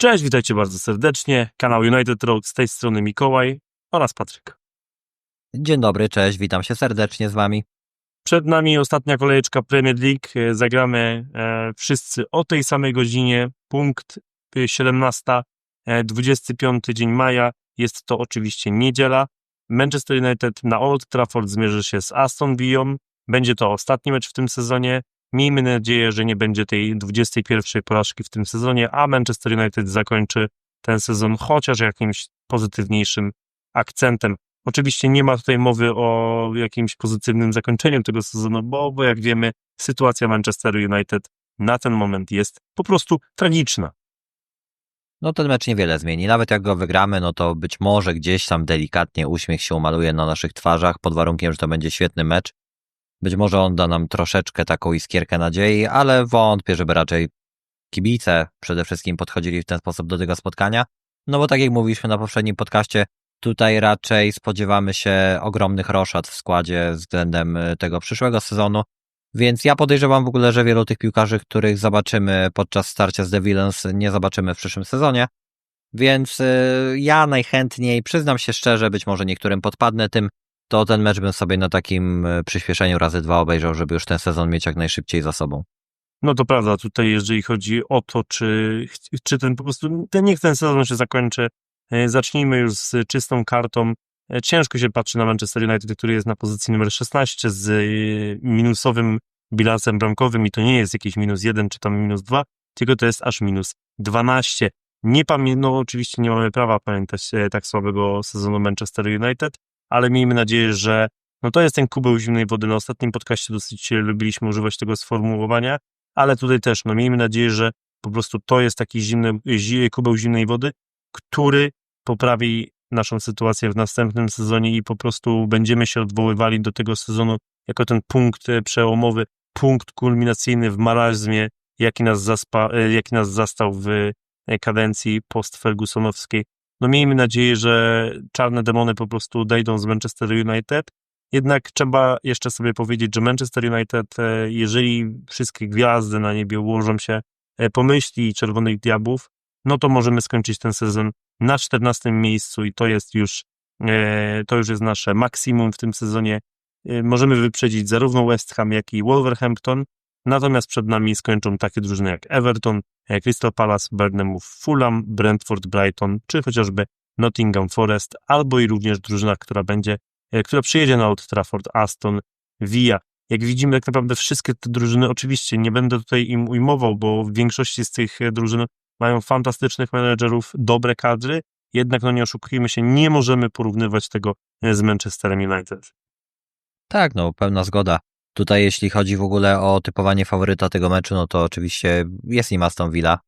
Cześć, witajcie bardzo serdecznie. Kanał United Road z tej strony Mikołaj oraz Patryk. Dzień dobry, cześć, witam się serdecznie z wami. Przed nami ostatnia kolejeczka Premier League. E, Zagramy e, wszyscy o tej samej godzinie. Punkt e, 17, e, 25 dzień maja. Jest to oczywiście niedziela. Manchester United na Old Trafford zmierzy się z Aston Villą. Będzie to ostatni mecz w tym sezonie. Miejmy nadzieję, że nie będzie tej 21 porażki w tym sezonie, a Manchester United zakończy ten sezon chociaż jakimś pozytywniejszym akcentem. Oczywiście nie ma tutaj mowy o jakimś pozytywnym zakończeniu tego sezonu, bo, bo jak wiemy, sytuacja Manchester United na ten moment jest po prostu tragiczna. No ten mecz niewiele zmieni. Nawet jak go wygramy, no to być może gdzieś tam delikatnie uśmiech się umaluje na naszych twarzach, pod warunkiem, że to będzie świetny mecz. Być może on da nam troszeczkę taką iskierkę nadziei, ale wątpię, żeby raczej kibice przede wszystkim podchodzili w ten sposób do tego spotkania. No bo tak jak mówiliśmy na poprzednim podcaście, tutaj raczej spodziewamy się ogromnych roszad w składzie względem y, tego przyszłego sezonu. Więc ja podejrzewam w ogóle, że wielu tych piłkarzy, których zobaczymy podczas starcia z The Villains, nie zobaczymy w przyszłym sezonie. Więc y, ja najchętniej, przyznam się szczerze, być może niektórym podpadnę tym, to ten mecz bym sobie na takim y, przyspieszeniu razy dwa obejrzał, żeby już ten sezon mieć jak najszybciej za sobą. No to prawda, tutaj jeżeli chodzi o to, czy, czy ten po prostu, ten, niech ten sezon się zakończy, e, zacznijmy już z czystą kartą. E, Ciężko się patrzy na Manchester United, który jest na pozycji numer 16 z e, minusowym bilansem bramkowym i to nie jest jakiś minus 1 czy tam minus 2, tylko to jest aż minus 12. Nie pamię- no oczywiście nie mamy prawa pamiętać e, tak słabego sezonu Manchester United, ale miejmy nadzieję, że no to jest ten kubeł zimnej wody. Na ostatnim podcaście dosyć lubiliśmy używać tego sformułowania, ale tutaj też, no miejmy nadzieję, że po prostu to jest taki zimny, zi- kubeł zimnej wody, który poprawi naszą sytuację w następnym sezonie i po prostu będziemy się odwoływali do tego sezonu jako ten punkt e, przełomowy, punkt kulminacyjny w marazmie, jaki nas, zaspa, e, jaki nas zastał w e, kadencji post-Fergusonowskiej. No miejmy nadzieję, że czarne demony po prostu odejdą z Manchester United. Jednak trzeba jeszcze sobie powiedzieć, że Manchester United, e, jeżeli wszystkie gwiazdy na niebie ułożą się e, po myśli Czerwonych Diabłów, no to możemy skończyć ten sezon na 14 miejscu i to jest już, e, to już jest nasze maksimum w tym sezonie. Możemy wyprzedzić zarówno West Ham, jak i Wolverhampton, natomiast przed nami skończą takie drużyny jak Everton, Crystal Palace, Burnham, Fulham, Brentford, Brighton, czy chociażby Nottingham Forest, albo i również drużyna, która będzie, e, która przyjedzie na Old Trafford, Aston Villa. Jak widzimy, tak naprawdę wszystkie te drużyny, oczywiście nie będę tutaj im ujmował, bo w większości z tych e, drużyn mają fantastycznych menedżerów, dobre kadry, jednak no nie oszukujmy się, nie możemy porównywać tego e, z Manchesterem United. Tak, no pełna zgoda. Tutaj jeśli chodzi w ogóle o typowanie faworyta tego meczu, no to oczywiście jest nim Aston Villa.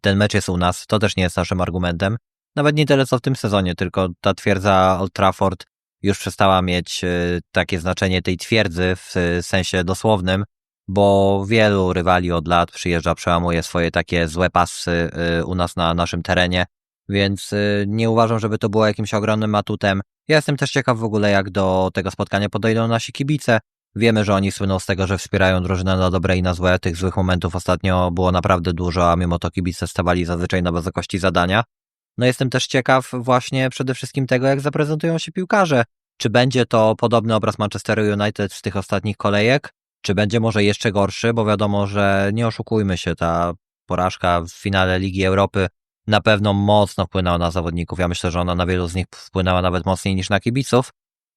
Ten mecz jest u nas, to też nie jest naszym argumentem. Nawet nie tyle co w tym sezonie, tylko ta twierdza Old Trafford już przestała mieć e, takie znaczenie tej twierdzy w e, sensie dosłownym, bo wielu rywali od lat przyjeżdża, przełamuje swoje takie złe pasy e, u nas na naszym terenie, więc nie uważam, żeby to było jakimś ogromnym atutem. Ja jestem też ciekaw w ogóle, jak do tego spotkania podejdą nasi kibice. Wiemy, że oni słyną z tego, że wspierają drużynę na dobre i na złe. Tych złych momentów ostatnio było naprawdę dużo, a mimo to kibice stawali zazwyczaj na wysokości zadania. No jestem też ciekaw właśnie przede wszystkim tego, jak zaprezentują się piłkarze. Czy będzie to podobny obraz Manchesteru United z tych ostatnich kolejek, czy będzie może jeszcze gorszy, bo wiadomo, że nie oszukujmy się, ta porażka w finale Ligi Europy na pewno mocno wpłynęła na zawodników. Ja myślę, że ona na wielu z nich wpłynęła nawet mocniej niż na kibiców.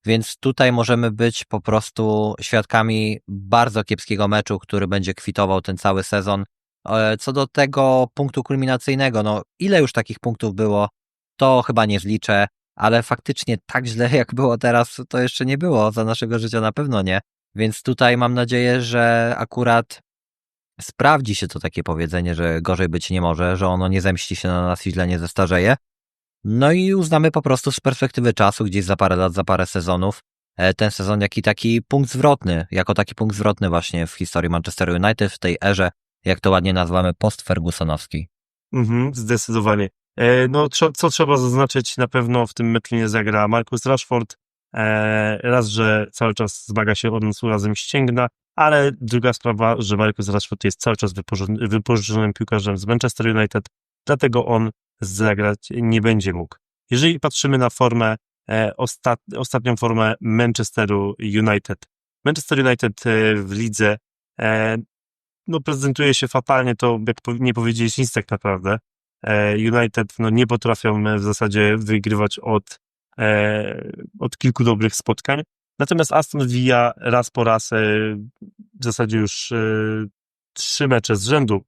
Więc tutaj możemy być po prostu świadkami bardzo kiepskiego meczu, który będzie kwitował ten cały sezon. E, Co do tego punktu kulminacyjnego, no ile już takich punktów było, to chyba nie zliczę, ale faktycznie tak źle jak było teraz, to jeszcze nie było. Za naszego życia na pewno nie. Więc tutaj mam nadzieję, że akurat sprawdzi się to takie powiedzenie, że gorzej być nie może, że ono nie zemści się na nas i źle nie zestarzeje. No i uznamy po prostu z perspektywy czasu, gdzieś za parę lat, za parę sezonów, e, ten sezon jaki taki punkt zwrotny, jako taki punkt zwrotny właśnie w historii Manchester United, w tej erze, jak to ładnie nazywamy, post-Fergusonowskiej. Mhm, zdecydowanie. E, no, co trzeba zaznaczyć, na pewno w tym meczu zagra Marcus Rashford. E, raz, że cały czas zmaga się od nas razem ścięgna, ale druga sprawa, że Marcus Rashford jest cały czas wypożyczonym piłkarzem z Manchester United. dlatego on zagrać nie będzie mógł. Jeżeli patrzymy na formę, e, ostat, ostatnią formę Manchesteru United. Manchester United e, w lidze e, no, prezentuje się fatalnie, to jak nie powiedzieć nic tak naprawdę. United no, nie potrafią w zasadzie wygrywać od, od kilku dobrych spotkań. Natomiast Aston Villa raz po raz w zasadzie już trzy mecze z rzędu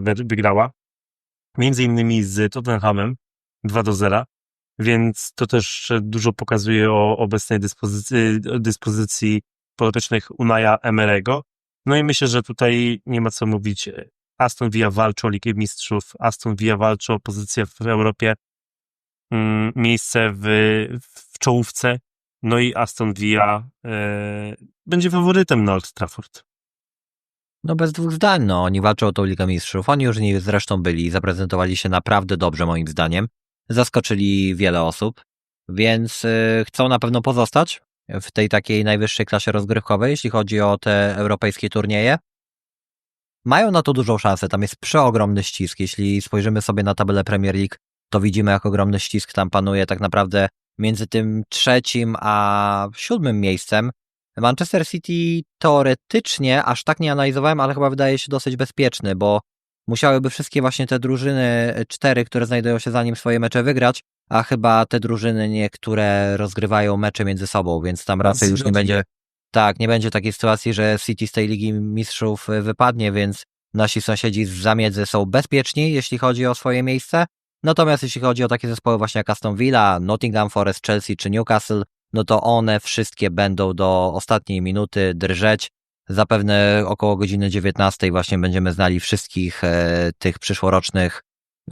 wy- wygrała. Między innymi z Tottenhamem 2 do 0. Więc to też dużo pokazuje o obecnej dyspozycji, dyspozycji podopiecznych Unaja Emerego. No i myślę, że tutaj nie ma co mówić. Aston Villa walczy o Ligę Mistrzów, Aston Villa walczy o pozycję w Europie, mm, miejsce w, w czołówce, no i Aston Villa e, będzie faworytem na Old Trafford. No bez dwóch zdań, no oni walczą o tą Ligę Mistrzów. Oni już nie zresztą byli, zaprezentowali się naprawdę dobrze moim zdaniem. Zaskoczyli wiele osób, więc y, chcą na pewno pozostać w tej takiej najwyższej klasie rozgrywkowej, jeśli chodzi o te europejskie turnieje. Mają na to dużą szansę, tam jest przeogromny ścisk. Jeśli spojrzymy sobie na tabelę Premier League, to widzimy, jak ogromny ścisk tam panuje tak naprawdę między tym trzecim a siódmym miejscem. Manchester City teoretycznie, aż tak nie analizowałem, ale chyba wydaje się dosyć bezpieczny, bo musiałyby wszystkie właśnie te drużyny, y, cztery, które znajdują się za nim swoje mecze wygrać, a chyba te drużyny niektóre rozgrywają mecze między sobą, więc tam raczej już nie będzie, tak, nie będzie takiej sytuacji, że City z tej Ligi Mistrzów y, wypadnie, więc nasi sąsiedzi z zamiedzy są bezpieczni, jeśli chodzi o swoje miejsce. Natomiast jeśli chodzi o takie zespoły właśnie jak Aston Villa, Nottingham Forest, Chelsea czy Newcastle, no to one wszystkie będą do ostatniej minuty drżeć. Zapewne około godziny 19 właśnie będziemy znali wszystkich e, tych przyszłorocznych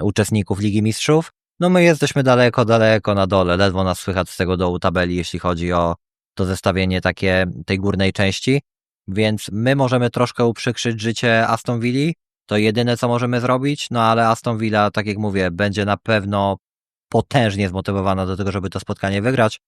uczestników Ligi Mistrzów. No my jesteśmy daleko, daleko na dole, ledwo nas słychać z tego dołu tabeli, jeśli chodzi o to zestawienie takie tej górnej części. Więc my możemy troszkę uprzykrzyć życie Aston Villa, to jedyne co możemy zrobić, no ale Aston Villa, tak jak mówię, będzie na pewno potężnie zmotywowana do tego, żeby to spotkanie wygrać.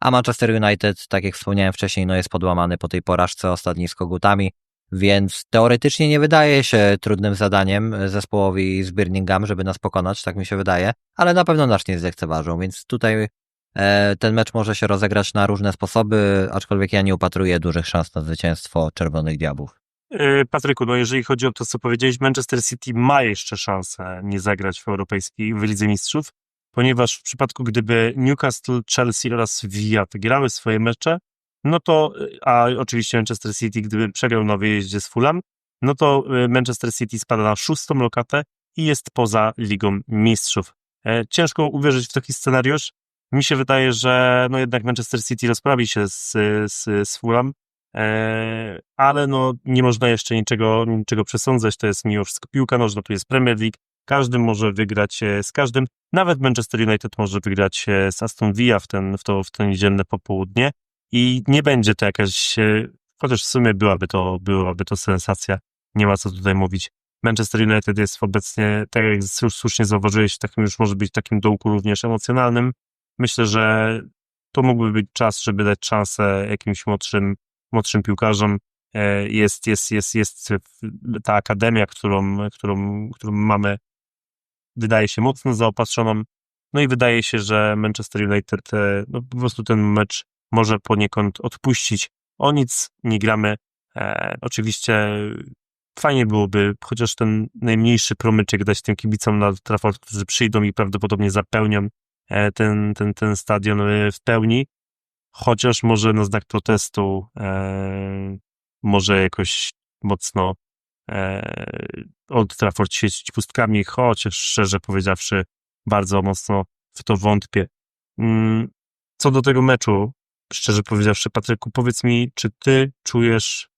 A Manchester United, tak jak wspomniałem wcześniej, no jest podłamany po tej porażce ostatniej z kogutami, więc teoretycznie nie wydaje się trudnym zadaniem zespołowi z Birmingham, żeby nas pokonać, tak mi się wydaje, ale na pewno nas nie zlekceważą, więc tutaj e, ten mecz może się rozegrać na różne sposoby, aczkolwiek ja nie upatruję dużych szans na zwycięstwo Czerwonych Diabłów. E, Patryku, no jeżeli chodzi o to, co powiedziałeś, Manchester City ma jeszcze szansę nie zagrać w europejskiej, w Lidze Mistrzów, ponieważ w przypadku, gdyby Newcastle, Chelsea oraz Villa wygrały swoje mecze, no to, a oczywiście Manchester City, gdyby przegrał na wyjeździe z Fulham, no to e, Manchester City spada na szóstą lokatę i jest poza Ligą Mistrzów. E, Ciężko uwierzyć w taki scenariusz. Mi się wydaje, że no jednak Manchester City rozprawi się z, z, z Fulham, E, ale no nie można jeszcze niczego, niczego przesądzać, to jest mimo wszystko piłka nożna, tu jest Premier League, każdy może wygrać e, z każdym, nawet Manchester United może wygrać e, z Aston Villa w, ten, w, to, w to niedzielne popołudnie i nie będzie to jakaś, e, chociaż w sumie byłaby to, byłaby to sensacja, nie ma co tutaj mówić. Manchester United jest obecnie, tak jak już słusznie zauważyłeś, takim już może być takim dołku również emocjonalnym. Myślę, że to mógłby być czas, żeby dać szansę jakimś młodszym młodszym piłkarzom. Jest, jest, jest, jest ta akademia, którą, którą, którą mamy, wydaje się mocno zaopatrzoną. No i wydaje się, że Manchester United e, no, po prostu ten mecz może poniekąd odpuścić. O nic nie gramy. E, oczywiście fajnie byłoby chociaż ten najmniejszy promyczek dać tym kibicom na Trafford, którzy przyjdą i prawdopodobnie zapełnią e, ten, ten, ten stadion e, w pełni chociaż może na znak protestu e, może jakoś mocno Old Trafford świecić pustkami, chociaż szczerze powiedziawszy bardzo mocno w to wątpię. Mm, co do tego meczu, szczerze powiedziawszy, Patryku, powiedz mi, czy ty czujesz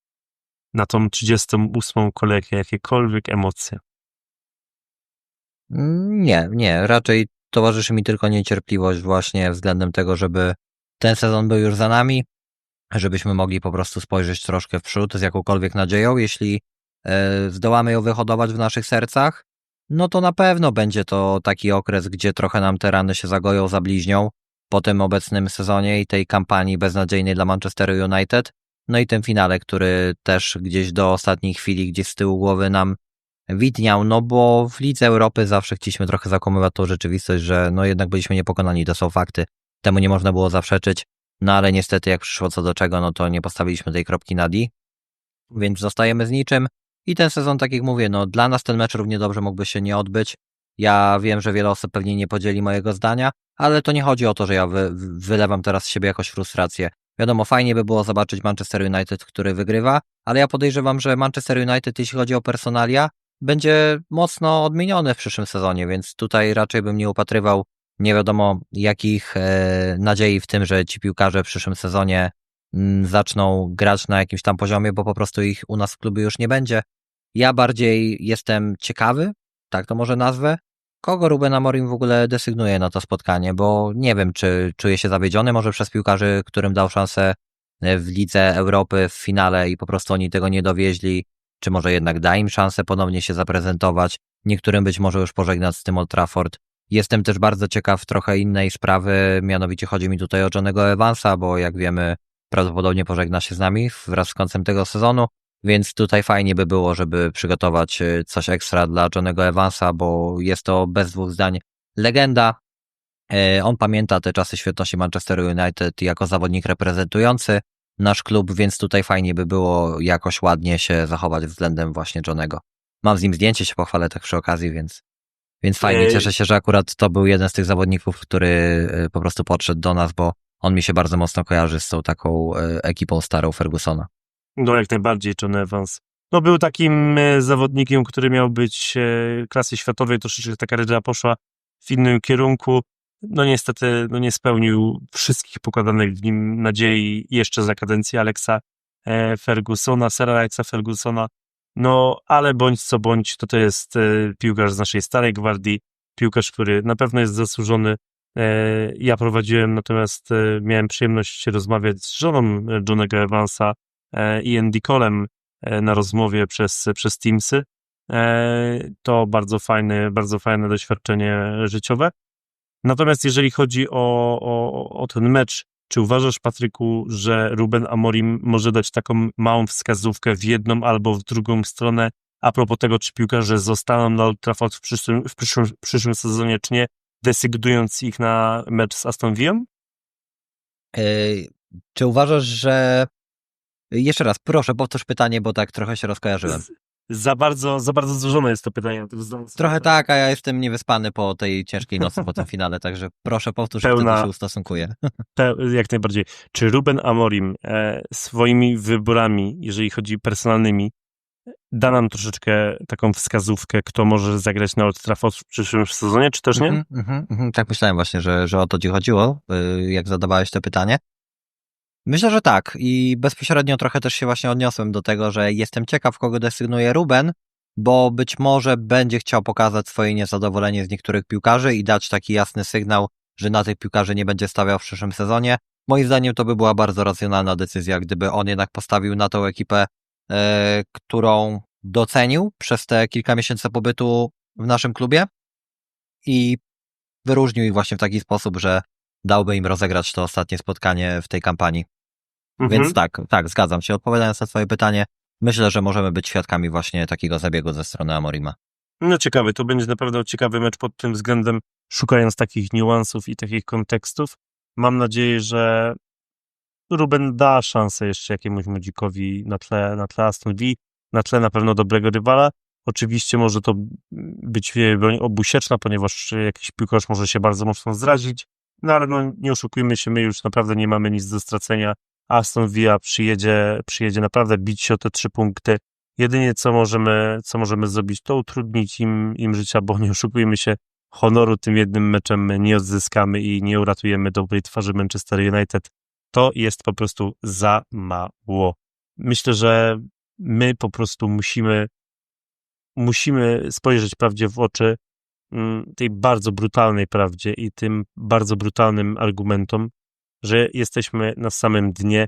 na tą 38. kolejkę jakiekolwiek emocje? Nie, nie, raczej towarzyszy mi tylko niecierpliwość właśnie względem tego, żeby ten sezon był już za nami, żebyśmy mogli po prostu spojrzeć troszkę w przód z jakąkolwiek nadzieją. Jeśli e, zdołamy ją wyhodować w naszych sercach, no to na pewno będzie to taki okres, gdzie trochę nam te rany się zagoją, zabliźnią. Po tym obecnym sezonie i tej kampanii beznadziejnej dla Manchesteru United. No i tym finale, który też gdzieś do ostatniej chwili, gdzieś z tyłu głowy nam widniał, no bo w Lidze Europy zawsze chcieliśmy trochę zakłamywać tą rzeczywistość, że no jednak byliśmy niepokonani, to są fakty, temu nie można było zaprzeczyć, no ale niestety jak przyszło co do czego, no to nie postawiliśmy tej kropki na D, więc zostajemy z niczym i ten sezon, tak jak mówię, no dla nas ten mecz równie dobrze mógłby się nie odbyć, ja wiem, że wiele osób pewnie nie podzieli mojego zdania, ale to nie chodzi o to, że ja wy, wylewam teraz z siebie jakąś frustrację. Wiadomo, fajnie by było zobaczyć Manchester United, który wygrywa, ale ja podejrzewam, że Manchester United, jeśli chodzi o personalia, będzie mocno odmieniony w przyszłym sezonie, więc tutaj raczej bym nie upatrywał nie wiadomo jakich e, nadziei w tym, że ci piłkarze w przyszłym sezonie zaczną grać na jakimś tam poziomie, bo po prostu ich u nas w klubie już nie będzie. Ja bardziej jestem ciekawy, tak to może nazwę, kogo Ruben Amorim w ogóle desygnuje na to spotkanie, bo nie wiem, czy czuje się zawiedziony może przez piłkarzy, którym dał szansę e, w Lidze Europy w finale i po prostu oni tego nie dowieźli, czy może jednak da im szansę ponownie się zaprezentować, niektórym być może już pożegnać z tym Old Trafford. Jestem też bardzo ciekaw trochę innej sprawy, mianowicie chodzi mi tutaj o Johnego Evansa, bo jak wiemy prawdopodobnie pożegna się z nami wraz z końcem tego sezonu, więc tutaj fajnie by było, żeby przygotować e, coś ekstra dla Johnego Evansa, bo jest to bez dwóch zdań legenda. E, On pamięta te czasy świetności Manchester United jako zawodnik reprezentujący nasz klub, więc tutaj fajnie by było jakoś ładnie się zachować względem właśnie Johnego. Mam z nim zdjęcie, się pochwalę tak przy okazji, więc, więc fajnie. Cieszę się, że akurat to był jeden z tych zawodników, który e, po prostu podszedł do nas, bo on mi się bardzo mocno kojarzy z tą taką e, ekipą starą Fergusona. No jak najbardziej John Evans. No był takim e, zawodnikiem, który miał być e, klasy światowej, troszeczkę ta kariera poszła w innym kierunku. No niestety no nie spełnił wszystkich pokładanych w nim nadziei jeszcze za kadencji Alexa Fergusona, Sir Alexa Fergusona. No ale bądź co bądź, to to jest piłkarz z naszej starej gwardii, piłkarz, który na pewno jest zasłużony. E, Ja prowadziłem, natomiast e, miałem przyjemność rozmawiać z żoną e, Johnego Evansa, i Andy Colem na rozmowie przez, przez Teamsy. To bardzo fajne, bardzo fajne doświadczenie życiowe. Natomiast jeżeli chodzi o, o, o ten mecz, czy uważasz, Patryku, że Ruben Amorim może dać taką małą wskazówkę w jedną albo w drugą stronę a propos tego, czy piłkarze zostaną na Old Trafford w przyszłym, w przyszłym, przyszłym sezonie, czy nie, desygnując ich na mecz z Aston Villą? Ej, Czy uważasz, że. Jeszcze raz, proszę, powtórz pytanie, bo tak trochę się rozkojarzyłem. Z- Za bardzo, za bardzo złożone jest to pytanie. Trochę tak, a ja jestem niewyspany po tej ciężkiej nocy po tym finale, także proszę powtórz, Pełna- wtedy się ustosunkuję. Jak najbardziej. Czy Ruben Amorim e, swoimi wyborami, jeżeli chodzi personalnymi, da nam troszeczkę taką wskazówkę, kto może zagrać na Old Trafford w przyszłym sezonie, czy też nie? Mhm, mhm, mhm. Tak myślałem właśnie, że, że o to ci chodziło, y, jak zadawałeś to pytanie. Myślę, że tak i bezpośrednio trochę też się właśnie odniosłem do tego, że jestem ciekaw, kogo desygnuje Ruben, bo być może będzie chciał pokazać swoje niezadowolenie z niektórych piłkarzy i dać taki jasny sygnał, że na tych piłkarzy nie będzie stawiał w przyszłym sezonie. Moim zdaniem to by była bardzo racjonalna decyzja, gdyby on jednak postawił na tą ekipę, którą docenił przez te kilka miesięcy pobytu w naszym klubie i wyróżnił ich właśnie w taki sposób, że dałby im rozegrać to ostatnie spotkanie w tej kampanii. Mhm. Więc tak, tak, zgadzam się. Odpowiadając na twoje pytanie, myślę, że możemy być świadkami właśnie takiego zabiegu ze strony Amorima. No ciekawy, to będzie naprawdę ciekawy mecz pod tym względem, szukając takich niuansów i takich kontekstów. Mam nadzieję, że Ruben da szansę jeszcze jakiemuś młodzikowi na tle, na tle Aston Villa, na tle na pewno dobrego rywala. Oczywiście może to być e, broń obusieczna, ponieważ jakiś piłkarz może się bardzo mocno zrazić, no ale no, nie oszukujmy się, my już naprawdę nie mamy nic do stracenia. Aston Villa przyjedzie, przyjedzie naprawdę bić się o te trzy punkty. Jedynie co możemy, co możemy zrobić, to utrudnić im, im życia, bo nie oszukujmy się, honoru tym jednym meczem nie odzyskamy i nie uratujemy dobrej twarzy Manchester United. To jest po prostu za mało. Myślę, że my po prostu musimy, musimy spojrzeć prawdzie w oczy mm, tej bardzo brutalnej prawdzie i tym bardzo brutalnym argumentom, że jesteśmy na samym dnie,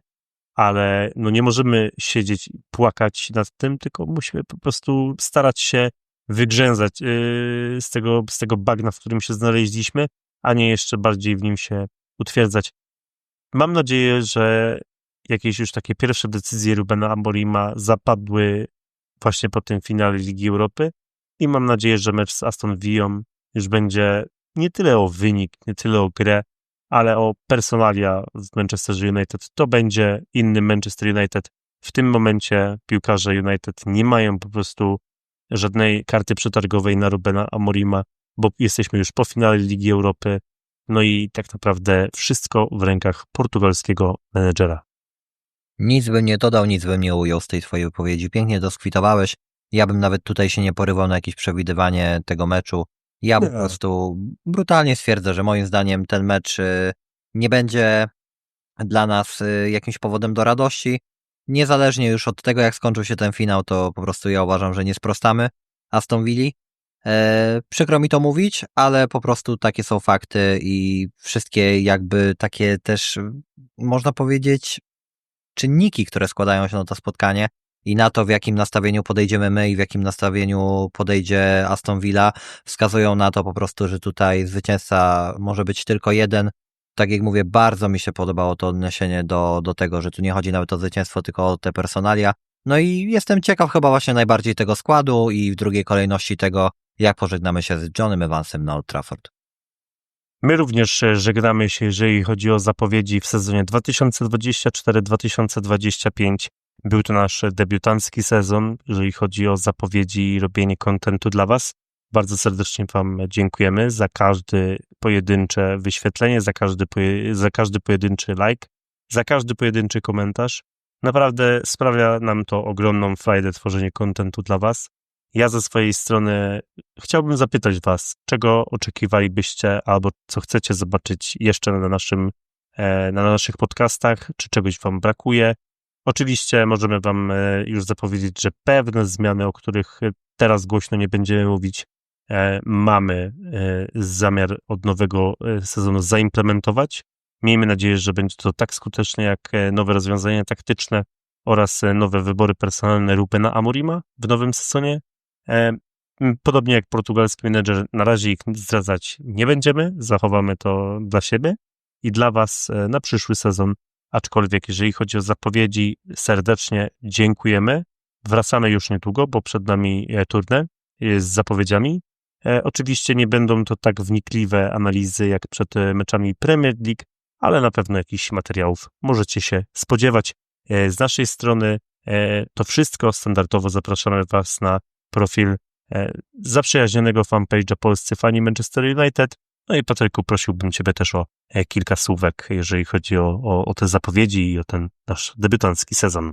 ale no nie możemy siedzieć i płakać nad tym, tylko musimy po prostu starać się wygrzęzać yy, z, tego, z tego bagna, w którym się znaleźliśmy, a nie jeszcze bardziej w nim się utwierdzać. Mam nadzieję, że jakieś już takie pierwsze decyzje Rubena Amorima zapadły właśnie po tym finale Ligi Europy i mam nadzieję, że mecz z Aston Villą już będzie nie tyle o wynik, nie tyle o grę, ale o personalia w Manchester United. To będzie inny Manchester United. W tym momencie piłkarze United nie mają po prostu żadnej karty przetargowej na Rubena Amorima, bo jesteśmy już po finale Ligi Europy. No i tak naprawdę wszystko w rękach portugalskiego menedżera. Nic bym nie dodał, nic bym nie ujął z tej twojej wypowiedzi. Pięknie doskwitowałeś. Ja bym nawet tutaj się nie porywał na jakieś przewidywanie tego meczu. Ja po prostu brutalnie stwierdzę, że moim zdaniem ten mecz y, nie będzie dla nas y, jakimś powodem do radości. Niezależnie już od tego, jak skończył się ten finał, to po prostu ja uważam, że nie sprostamy Aston Villa. E, przykro mi to mówić, ale po prostu takie są fakty i wszystkie jakby takie też, y, można powiedzieć, czynniki, które składają się na to spotkanie i na to, w jakim nastawieniu podejdziemy my i w jakim nastawieniu podejdzie Aston Villa, wskazują na to po prostu, że tutaj zwycięzca może być tylko jeden. Tak jak mówię, bardzo mi się podobało to odniesienie do, do tego, że tu nie chodzi nawet o zwycięstwo, tylko o te personalia. No i jestem ciekaw chyba właśnie najbardziej tego składu i w drugiej kolejności tego, jak pożegnamy się z Johnem Evansem na Old Trafford. My również e, żegnamy się, jeżeli chodzi o zapowiedzi w sezonie 2024-2025. Był to nasz debiutancki sezon, jeżeli chodzi o zapowiedzi i robienie kontentu dla Was. Bardzo serdecznie Wam dziękujemy za każde pojedyncze wyświetlenie, za każdy, poje, za każdy pojedynczy like, za każdy pojedynczy komentarz. Naprawdę sprawia nam to ogromną frajdę tworzenie kontentu dla Was. Ja ze swojej strony chciałbym zapytać Was, czego oczekiwalibyście albo co chcecie zobaczyć jeszcze na, naszym, e, na naszych podcastach, czy czegoś Wam brakuje. Oczywiście możemy Wam e, już zapowiedzieć, że pewne zmiany, o których teraz głośno nie będziemy mówić, e, mamy zamiar od nowego sezonu zaimplementować. Miejmy nadzieję, że będzie to tak skuteczne jak nowe rozwiązania taktyczne oraz nowe wybory personalne Rubena Amorima w nowym sezonie. E, Podobnie jak portugalski menedżer, na razie ich zdradzać nie będziemy, zachowamy to dla siebie i dla Was e, na przyszły sezon. Aczkolwiek, jeżeli chodzi o zapowiedzi, serdecznie dziękujemy. Wracamy już niedługo, bo przed nami e, turnę e, z zapowiedziami. Oczywiście nie będą to tak wnikliwe analizy jak przed meczami Premier League, ale na pewno jakichś materiałów możecie się spodziewać. Z naszej strony to wszystko. Standardowo zapraszamy Was na profil e, zaprzyjaźnionego fanpage'a Polscy Fani Manchester United. No i Patryku, prosiłbym Ciebie też o e, kilka słówek, jeżeli chodzi o, o, o te zapowiedzi i o ten nasz debiutancki sezon.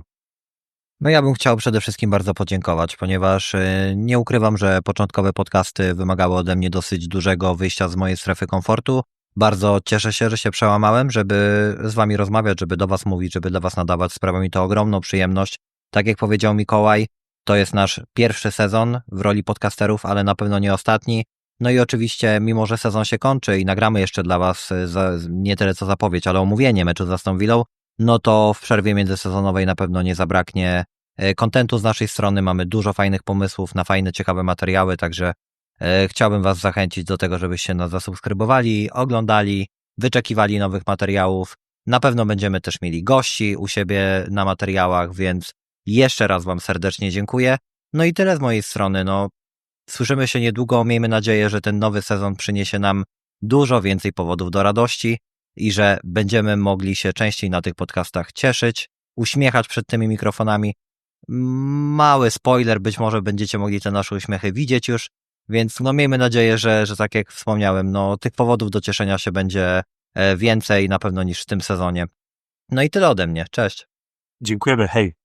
No ja bym chciał przede wszystkim bardzo podziękować, ponieważ y, nie ukrywam, że początkowe podcasty wymagały ode mnie dosyć dużego wyjścia z mojej strefy komfortu. Bardzo cieszę się, że się przełamałem, żeby z wami rozmawiać, żeby do was mówić, żeby dla was nadawać. Sprawia mi to ogromną przyjemność. Tak jak powiedział Mikołaj, to jest nasz pierwszy sezon w roli podcasterów, ale na pewno nie ostatni. No i oczywiście, mimo że sezon się kończy i nagramy jeszcze dla was y, za, nie tyle co zapowiedź, ale omówienie meczu z Aston Villą, no to w przerwie międzysezonowej na pewno nie zabraknie e, kontentu z naszej strony. Mamy dużo fajnych pomysłów na fajne, ciekawe materiały, także e, chciałbym Was zachęcić do tego, żebyście nas zasubskrybowali, oglądali, wyczekiwali nowych materiałów. Na pewno będziemy też mieli gości u siebie na materiałach, więc jeszcze raz Wam serdecznie dziękuję. No i tyle z mojej strony. No, słyszymy się niedługo. Miejmy nadzieję, że ten nowy sezon przyniesie nam dużo więcej powodów do radości i że będziemy mogli się częściej na tych podcastach cieszyć, uśmiechać przed tymi mikrofonami. Mały spoiler, być może będziecie mogli te nasze uśmiechy widzieć już, więc no miejmy nadzieję, że, że tak jak wspomniałem, no tych powodów do cieszenia się będzie e, więcej na pewno niż w tym sezonie. No i tyle ode mnie. Cześć. Dziękujemy, hej!